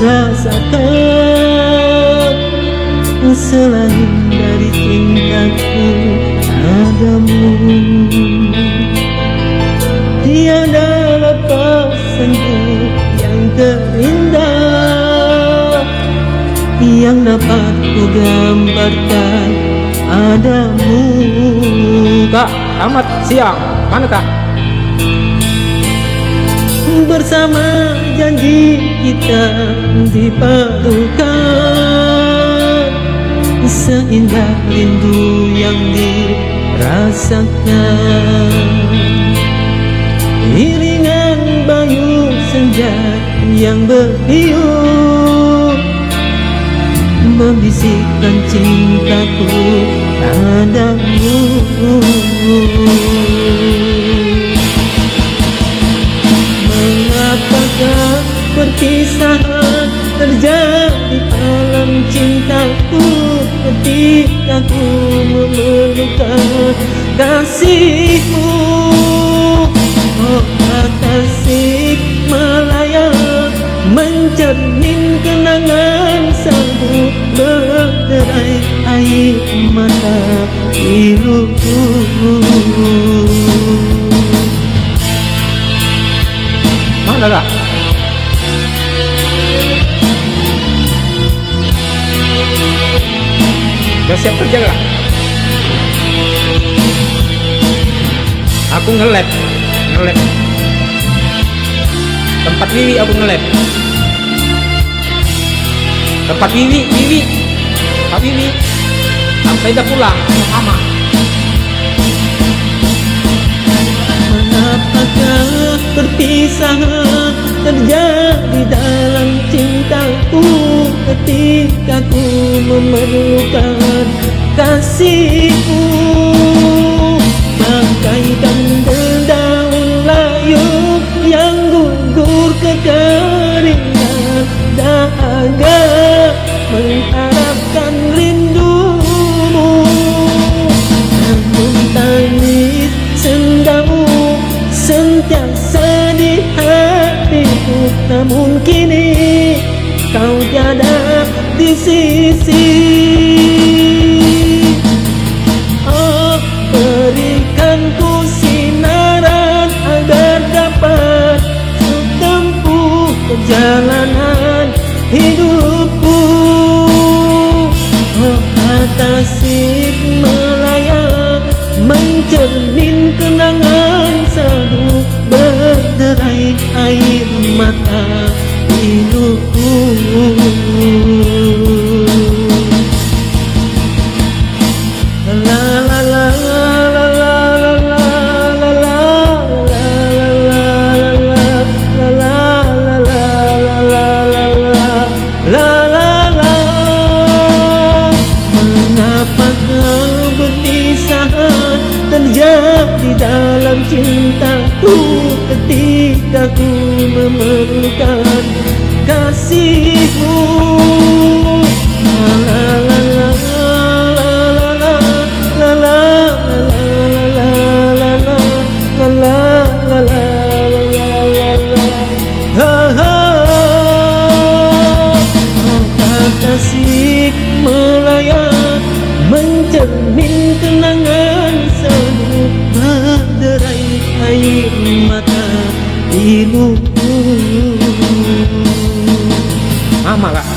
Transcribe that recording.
rasakan selain dari tingkatku adamu. Tiada lepas sentuh yang terindah yang dapat ku gambarkan adamu. Kak selamat Siang. Mana kak? Bersama janji kita dipadukan. Seindah rindu yang dirasakan. Iringan bayu senja yang bertiup Membisikkan cintaku padamu perpisahan terjadi dalam cintaku Ketika ku memerlukan kasihmu Oh kasih melayang Mencermin kenangan sambut berderai air mata piluku Mana kak? Siap kerja kak? Aku ngelab, ngelab. Tempat Wiwi aku ngelab. Tempat Wiwi, Wiwi, Pak Wiwi. Sampai udah pulang sama Ketika ku memerlukan kasihmu Bagaikan daun layu yang gugur kekeringan Dahaga mengharapkan rindumu. Namun tangis sendamu sentiasa di hatiku. Namun kini kau tiada di sisi. Oh berikan ku sinaran agar dapat Tempuh perjalanan hidupku. Oh atasik melayang Mencermin kenangan sadu Berderai air mata la Mengapa kau berpisahan Terjadi dalam cintaku Ketika ku ha kasih melayang Mencermin kenangan semu Berderai air mata piluku 好了